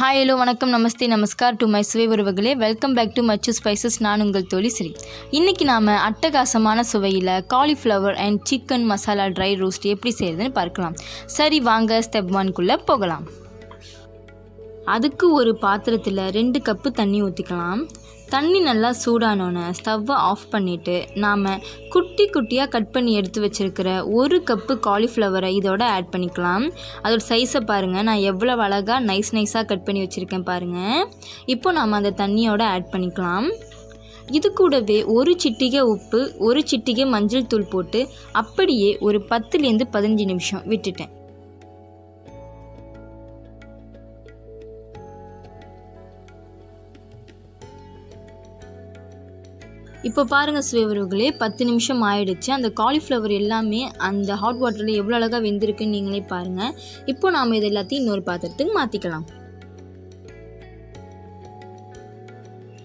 Hi hello வணக்கம் நமஸ்தே நமஸ்கார் to my சுவை உறவுகளே. Welcome back to Machu spices நான் உங்கள் தோழி ஸ்ரீ இன்றைக்கி நாம் அட்டகாசமான சுவையில் cauliflower and chicken masala dry roast எப்படி செய்கிறதுன்னு பார்க்கலாம். சரி வாங்க ஸ்டெப் ஒன்குள்ளே போகலாம். அதுக்கு ஒரு பாத்திரத்தில் ரெண்டு கப்பு தண்ணி ஊற்றிக்கலாம் தண்ணி நல்லா சூடானோன்னே ஸ்டவ்வை ஆஃப் பண்ணிவிட்டு நாம் குட்டி குட்டியாக கட் பண்ணி எடுத்து வச்சுருக்கிற ஒரு கப்பு காலிஃப்ளவரை இதோட ஆட் பண்ணிக்கலாம். அதோட சைஸை பாருங்கள் நான் எவ்வளோ அழகாக நைஸ் நைஸாக கட் பண்ணி வச்சுருக்கேன் பாருங்கள் இப்போ நாம் அந்த தண்ணியோட ஆட் பண்ணிக்கலாம். இது கூடவே ஒரு சிட்டிகை உப்பு ஒரு சிட்டிகை மஞ்சள் தூள் போட்டு அப்படியே ஒரு பத்துலேருந்து பதினஞ்சு நிமிஷம் விட்டுட்டேன். இப்போ பாருங்கள் சுவைவர்களே பத்து நிமிஷம் ஆயிடுச்சு. அந்த காலிஃப்ளவர் எல்லாமே அந்த ஹாட் வாட்டரில் எவ்வளோ அழகாக வெந்திருக்குன்னு நீங்களே பாருங்கள் இப்போ நாம் இது எல்லாத்தையும் இன்னொரு பாத்திரத்துக்கு மாற்றிக்கலாம்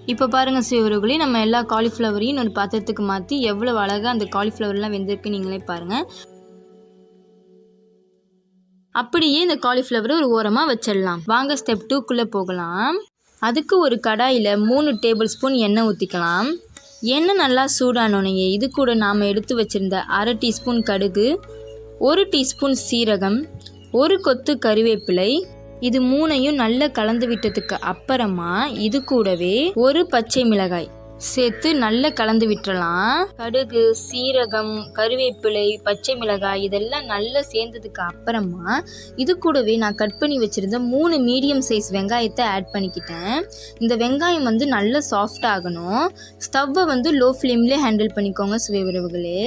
இப்போ பாருங்கள் சுவைவர்களே நம்ம எல்லா காலிஃப்ளவரையும் இன்னொரு பாத்திரத்துக்கு மாற்றி எவ்வளோ அழகாக அந்த காலிஃப்ளவர்லாம் வெந்திருக்கு நீங்களே பாருங்கள் அப்படியே இந்த காலிஃப்ளவரை ஒரு ஓரமாக வச்சிடலாம். வாங்க ஸ்டெப் டூக்குள்ளே போகலாம். அதுக்கு ஒரு கடாயில் மூணு டேபிள் ஸ்பூன் எண்ணெய் ஊற்றிக்கலாம் எண்ணெய் நல்லா சூடானோனையே இது கூட நாம் எடுத்து வச்சுருந்த அரை டீஸ்பூன் கடுகு ஒரு டீஸ்பூன் சீரகம் ஒரு கொத்து கறிவேப்பிலை இது மூணையும் நல்லா கலந்து விட்டதுக்கு அப்புறமா இது கூடவே ஒரு பச்சை மிளகாய். சேர்த்து நல்லா கலந்து விட்டுறலாம். கடுகு சீரகம் கருவேப்பிலை பச்சை மிளகாய் இதெல்லாம் நல்லா சேர்ந்ததுக்கு அப்புறமா இது கூடவே நான் கட் பண்ணி வச்சுருந்த மூணு மீடியம் சைஸ் வெங்காயத்தை ஆட் பண்ணிக்கிட்டேன். இந்த வெங்காயம் வந்து நல்லா சாஃப்ட் ஆகணும். ஸ்டவ்வை வந்து லோ ஃப்ளேம்லேயே ஹேண்டில் பண்ணிக்கோங்க சுவை உறவுகளே.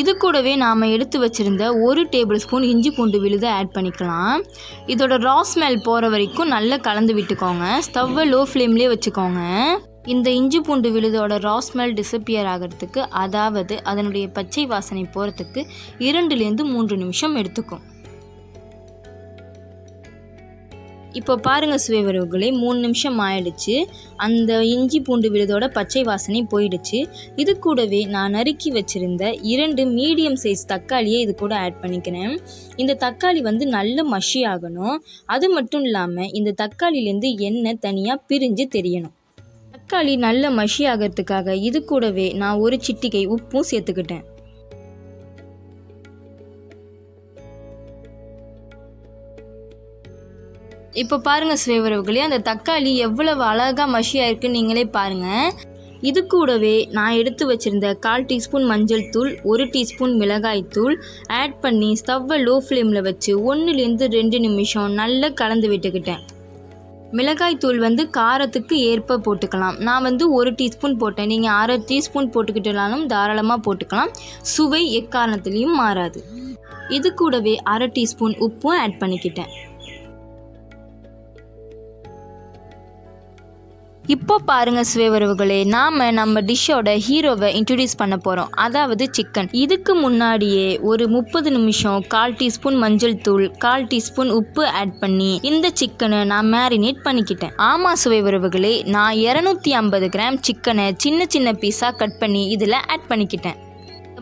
இது கூடவே நாம் எடுத்து வச்சுருந்த ஒரு டேபிள் ஸ்பூன் இஞ்சி பூண்டு விழுதை ஆட் பண்ணிக்கலாம். இதோட ரா ஸ்மெல் போகிற வரைக்கும் நல்லா கலந்து விட்டுக்கோங்க. ஸ்டவ்வை லோ ஃப்ளேம்லேயே வச்சுக்கோங்க. இந்த இஞ்சி பூண்டு விழுதோட ரா ஸ்மெல் டிசப்பியர் ஆகிறதுக்கு அதாவது அதனுடைய பச்சை வாசனை போகிறதுக்கு இரண்டுலேருந்து மூன்று நிமிஷம் எடுத்துக்கும். இப்போ பாருங்கள் சுவைவரவுகளே மூணு நிமிஷம் ஆயிடுச்சு. அந்த இஞ்சி பூண்டு விழுதோட பச்சை வாசனை போயிடுச்சு. இது கூடவே நான் நறுக்கி வச்சுருந்த இரண்டு மீடியம் சைஸ் தக்காளியை இது கூட ஆட் பண்ணிக்கிறேன். இந்த தக்காளி வந்து நல்ல மஷி ஆகணும். அது மட்டும் இல்லாமல் இந்த தக்காளிலேருந்து எண்ணெய் தனியாக பிரிஞ்சு தெரியணும். தக்காளி நல்ல மஷி ஆகிறதுக்காக இது கூடவே நான் ஒரு சிட்டிகை உப்பும் சேர்த்துக்கிட்டேன். இப்போ பாருங்கள் சுயவரவுகளே அந்த தக்காளி எவ்வளவு அழகாக மஷியாக இருக்குன்னு நீங்களே பாருங்கள் இது கூடவே நான் எடுத்து வச்சுருந்த கால் டீஸ்பூன் மஞ்சள் தூள் ஒரு டீஸ்பூன் மிளகாய் தூள் ஆட் பண்ணி ஸ்டவ்வை லோ ஃப்ளேமில் வச்சு ஒன்றுலேருந்து ரெண்டு நிமிஷம் நல்லா கலந்து விட்டுக்கிட்டேன். மிளகாய் தூள் வந்து காரத்துக்கு ஏற்ப போட்டுக்கலாம். நான் வந்து ஒரு டீஸ்பூன் போட்டேன். நீங்கள் அரை டீஸ்பூன் போட்டுக்கிட்டாலும் தாராளமாக போட்டுக்கலாம். சுவை எக்காரணத்துலேயும் மாறாது. இது கூடவே அரை டீஸ்பூன் உப்பும் ஆட் பண்ணிக்கிட்டேன். இப்போ பாருங்க சுவைவரவுகளே நாம நம்ம டிஷ்ஷோட ஹீரோவை இன்ட்ரடியூஸ் பண்ண போகிறோம் அதாவது சிக்கன் இதுக்கு முன்னாடியே ஒரு முப்பது நிமிஷம் கால் டீஸ்பூன் மஞ்சள் தூள் கால் டீஸ்பூன் உப்பு ஆட் பண்ணி இந்த சிக்கனை நான் மேரினேட் பண்ணிக்கிட்டேன். ஆமாம் சுவைவரவுகளே நான் இரநூத்தி ஐம்பது கிராம் சிக்கனை சின்ன சின்ன பீஸாக கட் பண்ணி இதில் ஆட் பண்ணிக்கிட்டேன்.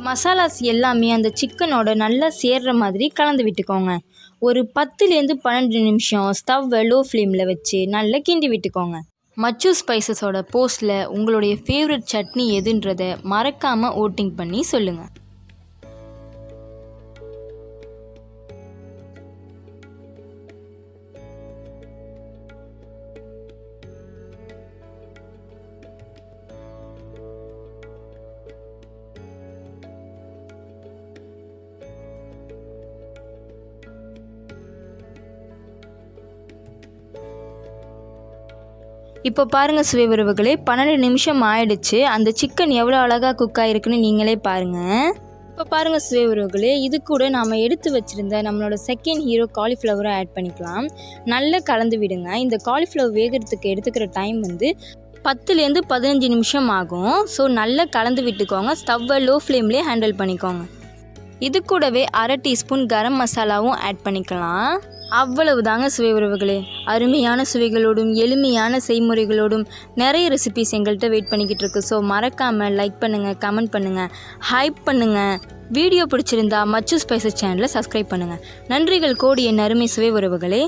மசாலாஸ் எல்லாமே அந்த சிக்கனோட நல்லா சேர்ற மாதிரி கலந்து விட்டுக்கோங்க. ஒரு பத்துலேருந்து பன்னெண்டு நிமிஷம் ஸ்டவ்வை லோ ஃப்ளேமில் வச்சு நல்லா கிண்டி விட்டுக்கோங்க. மச்சு ஸ்பைசஸோட போஸ்ட்டில் உங்களுடைய ஃபேவரட் சட்னி எதுன்றதை மறக்காமல் ஓட்டிங் பண்ணி சொல்லுங்கள் இப்போ பாருங்கள் சுவை உறவுகளே பன்னெண்டு நிமிஷம் ஆயிடுச்சு. அந்த சிக்கன் எவ்வளோ அழகாக குக் ஆகிருக்குன்னு நீங்களே பாருங்கள் இப்போ பாருங்கள் சுவை உறவுகளே இது கூட நாம் எடுத்து வச்சுருந்த நம்மளோட செகண்ட் ஹீரோ காலிஃப்ளவரை ஆட் பண்ணிக்கலாம். நல்லா கலந்து விடுங்க. இந்த காலிஃப்ளவர் வேகிறதுக்கு எடுத்துக்கிற டைம் வந்து பத்துலேருந்து பதினஞ்சு நிமிஷம் ஆகும். ஸோ நல்லா கலந்து விட்டுக்கோங்க. ஸ்டவ்வை லோ ஃப்ளேம்லேயே ஹேண்டில் பண்ணிக்கோங்க. இது கூடவே அரை டீஸ்பூன் கரம் மசாலாவும் ஆட் பண்ணிக்கலாம். அவ்வளவு தாங்க சுவை உறவுகளே. அருமையான சுவைகளோடும் எளிமையான செய்முறைகளோடும் நிறைய ரெசிபிஸ் எங்கள்கிட்ட வெயிட் பண்ணிக்கிட்டு இருக்கு. ஸோ மறக்காமல் லைக் பண்ணுங்கள் கமெண்ட் பண்ணுங்கள் ஹைப் பண்ணுங்கள் வீடியோ பிடிச்சிருந்தா மச்சு ஸ்பைசஸ் சேனலை சப்ஸ்கிரைப் பண்ணுங்கள் நன்றிகள் கோடி என் அருமை சுவை உறவுகளே.